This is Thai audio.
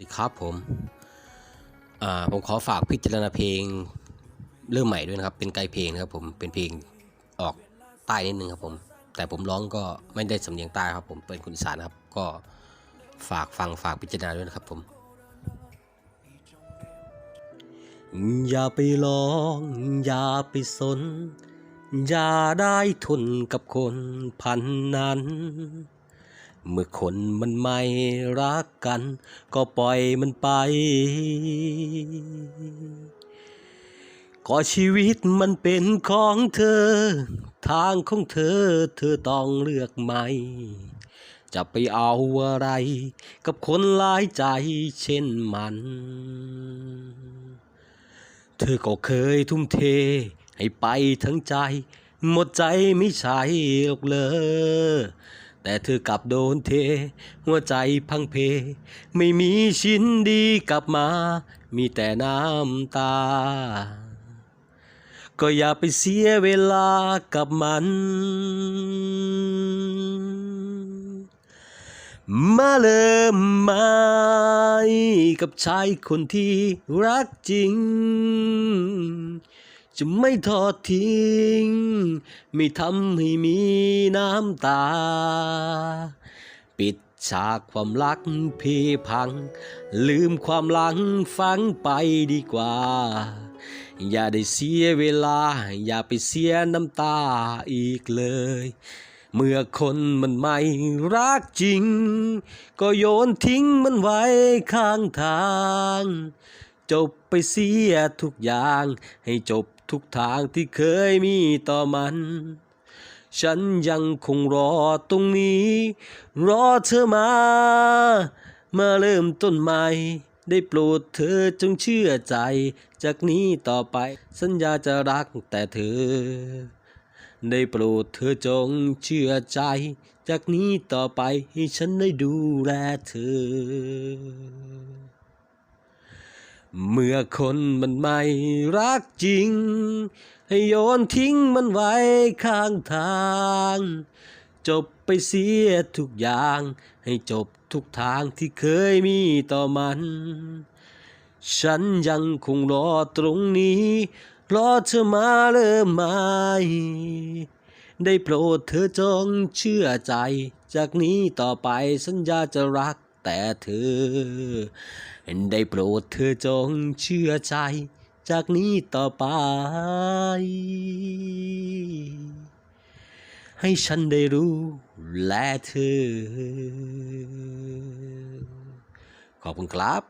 ดีครับผม ผมขอฝากพิจารณาเพลงเริ่มใหม่ด้วยนะครับ เป็นไกลเพลงนะครับผมเป็นเพลงออกใต้นิดนึงครับผม แต่ผมร้องก็ไม่ได้สำเนียงใต้ครับผมเป็นคนอีสานครับ ก็ฝากฟังฝากพิจารณาด้วยนะครับผม อย่าไปลอง อย่าไปสน อย่าได้ทนกับคนพันนั้น เมื่อคนมันไม่รักกัน ก็ปล่อยมันไป ก็ชีวิตมันเป็นของเธอ ทางของเธอเธอต้องเลือกไหม จะไปเอาอะไร กับคนหลายใจเช่นมัน เธอก็เคยทุ่มเท ให้ไปทั้งใจ หมดใจไม่ใช่หรอกเลย แต่เธอกลับโดนเท หัวใจพังเพ ไม่มีชิ้นดีกลับมา มีแต่น้ำตา ก็อย่าไปเสียเวลากับมัน มาเริ่มใหม่กับชายคนที่รักจริง จะไม่ทอดทิ้ง ไม่ทำให้มีน้ำตา ปิดฉากความรักเพพัง ลืมความหลังฝังไปดีกว่า อย่าได้เสียเวลา อย่าไปเสียน้ำตาอีกเลย เมื่อคนมันไม่รักจริง ก็โยนทิ้งมันไว้ข้างทางจบไปเสียทุกอย่างให้จบ ทุกทางที่เคยมีต่อมัน ฉันยังคงรอตรงนี้ รอเธอมา มาเริ่มต้นใหม่ ได้โปรดเธอจงเชื่อใจ จากนี้ต่อไปสัญญาจะรักแต่เธอ ได้โปรดเธอจงเชื่อใจ จากนี้ต่อไปให้ฉันได้ดูแลเธอ เมื่อคนมันไม่รักจริง ให้โยนทิ้งมันไว้ข้างทาง จบไปเสียทุกอย่าง ให้จบทุกทางที่เคยมีต่อมัน ฉันยังคงรอตรงนี้ รอเธอมาเริ่มใหม่ได้โปรดเธอจงเชื่อใจ จากนี้ต่อไปสัญญาจะรัก แต่เธอ ได้โปรดเธอจงเชื่อใจ จากนี้ต่อไป ให้ฉันได้รู้และเธอ ขอบคุณครับ